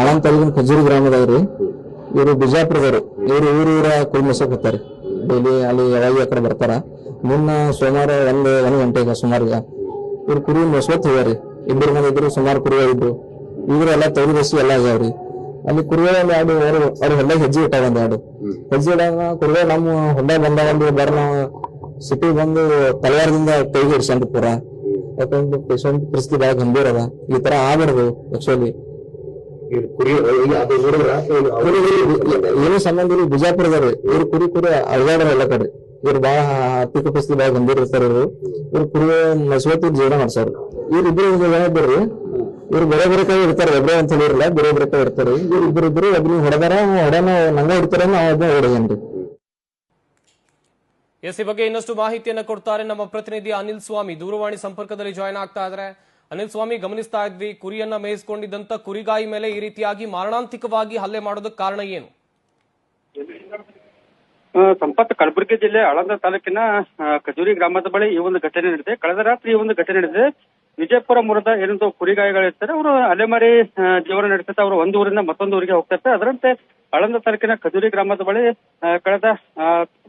ಆಳಂದ್ ತಾಲೂಕಿನ ಖಜೂರು ಗ್ರಾಮದವ್ರಿ ಇವರು ಬಿಜಾಪುರದವ್ರು. ಇವರು ಊರು ಊರ ಕುರಿ ಮೇಸಕ್ ಹೋಗ್ತಾರೆ. ಡೈಲಿ ಅಲ್ಲಿ ಯಾವಾಗ ಕಡೆ ಬರ್ತಾರ. ಮುನ್ನ ಸೋಮವಾರ ಒಂದು, ಒಂದ್ ಗಂಟೆಗೆ ಸುಮಾರಿಗೆ ಇವ್ರು ಕುರಿ ಮೇಸ್ಕೊತ್ ಹೋಗ್ಯಾರಿ. ಇಬ್ಬರು ಮಂದಿ ಇದ್ರು, ಸುಮಾರು ಕುರಿಗಳು ಇದ್ರು. ಇವ್ರು ಎಲ್ಲ ತೆಗೆದು ಬಸಿ ಎಲ್ಲ ಆಗ್ಯಾವ್ರಿ. ಅಲ್ಲಿ ಕುರಿಗಳು ಒಂದ್ ಎರಡು ಅವ್ರು ಅವ್ರ ಹೊಲ ಹೆಜ್ಜೆ ಇಟ್ಟಾವ ಒಂದು ಎರಡು. ಹೆಜ್ಜೆ ಇಡಾಗ ಕುರಿಗಳು ನಮ್ಮ ಹೊಲ ಬಂದಾಗ ಒಂದು ಬರ ಸಿಟಿ ಬಂದು ತಲವಾರದಿಂದ ಕೈಗೆ ಇಡ್ಸ್ಕೊಂಡ್ರು ಪೂರ. ಯಾಕಂದ್ರೆ ಪೇಷಂಟ್ ಪರಿಸ್ಥಿತಿ ಬಹಳ ಗಂಭೀರ ಅದ. ಈ ತರ ಆಗ್ಬಾರ್ದು ಆಕ್ಚುಲಿ ಏನು ಸಂಬಂಧ ಇಲ್ಲ ಬಿಜಾಪುರದವ್ರಿ. ಇವ್ರು ಕುರಿ ಕುರಿ ಅಳಗಾಡ್ರ ಎಲ್ಲ ಕಡೆ. ಇವ್ರು ಬಹಳ ಆರ್ಥಿಕ ಪರಿಸ್ಥಿತಿ ಬಹಳ ಗಂಭೀರ ಇರ್ತಾರ ಇವ್ರು. ಇವ್ರು ಕುರಿ ನಸ್ವತಿ ಜೀವನ ಮಾಡ್ಸಾರ. ಇವ್ರು ಇಬ್ರು ಜನ ಇಬ್ಬರು ಇವ್ರು ಬೇರೆ ಬೇರೆ ಕೈ ಇರ್ತಾರೆ ಒಬ್ಬರೇ ಅಂತ ಹೇಳಿರಲ್ಲ ಬೇರೆ ಬೇರೆ ಕೈ ಇರ್ತಾರೆ. ಇವ್ರು ಇಬ್ರು ಇಬ್ರು ಒಬ್ರು ಹೊಡೆದಾರ ಹೊಡೆನ ನಂಗ ಇಡ್ತಾರ ನಾವು ಒಬ್ಬ ಹೊಡೆಯನ್ರಿ ಎಸ್ ಈ ಬಗ್ಗೆ ಇನ್ನಷ್ಟು ಮಾಹಿತಿಯನ್ನು ಕೊಡ್ತಾರೆ ನಮ್ಮ ಪ್ರತಿನಿಧಿ ಅನಿಲ್ ಸ್ವಾಮಿ. ದೂರವಾಣಿ ಸಂಪರ್ಕದಲ್ಲಿ ಜಾಯ್ನ್ ಆಗ್ತಾ ಇದ್ದಾರೆ. ಅನಿಲ್ ಸ್ವಾಮಿ ಗಮನಿಸ್ತಾ ಇದ್ವಿ ಕುರಿಯನ್ನ ಮೇಯಿಸಿಕೊಂಡಿದ್ದಂತ ಕುರಿಗಾಯಿ ಮೇಲೆ ಈ ರೀತಿಯಾಗಿ ಮಾರಣಾಂತಿಕವಾಗಿ ಹಲ್ಲೆ ಮಾಡೋದಕ್ಕೆ ಕಾರಣ ಏನು? ಸಂಪತ್ ಕಲಬುರಗಿ ಜಿಲ್ಲೆ ಆಳಂದ ತಾಲೂಕಿನ ಆ, ಖಜೂರಿ ಗ್ರಾಮದ ಬಳಿ ಈ ಒಂದು ಘಟನೆ ನಡೆದಿದೆ. ಕಳೆದ ರಾತ್ರಿ ಈ ಒಂದು ಘಟನೆ ನಡೆದಿದೆ. ವಿಜಯಪುರ ಮೂಲದ ಏನೊಂದು ಕುರಿಗಾಯಿಗಳಿರ್ತಾರೆ ಅವರು ಅಲೆಮಾರಿ ಜೀವನ ನಡೆಸುತ್ತೆ ಅವರು ಒಂದು ಊರಿಂದ ಮತ್ತೊಂದು ಊರಿಗೆ ಹೋಗ್ತಾ ಅದರಂತೆ ಅಳಂದ ತಾಲೂಕಿನ ಖಜೂರಿ ಗ್ರಾಮದ ಬಳಿ ಕಳೆದ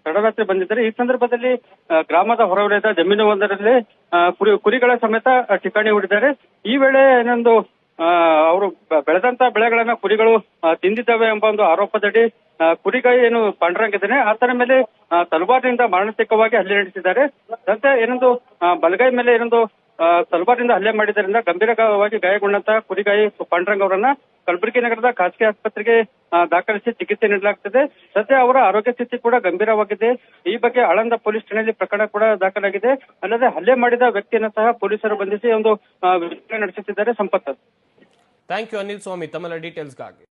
ತಡರಾತ್ರಿ ಬಂದಿದ್ದಾರೆ ಈ ಸಂದರ್ಭದಲ್ಲಿ ಗ್ರಾಮದ ಹೊರವಲಯದ ಜಮೀನು ಒಂದರಲ್ಲಿ ಕುರಿ, ಕುರಿಗಳ ಸಮೇತ ಠಿಕಾಣಿ ಹೂಡಿದ್ದಾರೆ. ಈ ವೇಳೆ ಏನೊಂದು ಅವರು ಬೆಳೆದಂತ ಬೆಳೆಗಳನ್ನ ಕುರಿಗಳು ತಿಂದಿದ್ದಾವೆ ಎಂಬ ಒಂದು ಆರೋಪದಡಿ ಕುರಿಗಾಯಿ ಏನು ಪಾಂಡುರಂಗಿದ್ದಾನೆ ಆತನ ಮೇಲೆ ತಲುಬಾರಿನಿಂದ ಮಾನಸಿಕವಾಗಿ ಹಲ್ಲೆ ನಡೆಸಿದ್ದಾರೆ. ಮತ್ತೆ ಏನೊಂದು ಬಲಗೈ ಮೇಲೆ ಏನೊಂದು ತಲುಬಾರಿನಿಂದ ಹಲ್ಲೆ ಮಾಡಿದ್ದರಿಂದ ಗಂಭೀರವಾಗಿ ಗಾಯಗೊಂಡಂತಹ ಕುರಿಗಾಯಿ ಪಾಂಡುರಂಗ್ ಅವರನ್ನ ಕಲಬುರಗಿ ನಗರದ ಖಾಸಗಿ ಆಸ್ಪತ್ರೆಗೆ ದಾಖಲಿಸಿ ಚಿಕಿತ್ಸೆ ನೀಡಲಾಗ್ತದೆ. ಸದ್ಯ ಅವರ ಆರೋಗ್ಯ ಸ್ಥಿತಿ ಕೂಡ ಗಂಭೀರವಾಗಿದೆ. ಈ ಬಗ್ಗೆ ಆಳಂದ ಪೊಲೀಸ್ ಠಾಣೆಯಲ್ಲಿ ಪ್ರಕರಣ ಕೂಡ ದಾಖಲಾಗಿದೆ. ಅಲ್ಲದೆ ಹಲ್ಲೆ ಮಾಡಿದ ವ್ಯಕ್ತಿಯನ್ನು ಸಹ ಪೊಲೀಸರು ಬಂಧಿಸಿ ಒಂದು ವಿಚಾರಣೆ ನಡೆಸುತ್ತಿದ್ದಾರೆ ಸಂಪತ್. ಥ್ಯಾಂಕ್ ಯು ಅನಿಲ್ ಸ್ವಾಮಿ ತಮ್ಮೆಲ್ಲ ಡೀಟೇಲ್ಸ್ಗಾಗಿ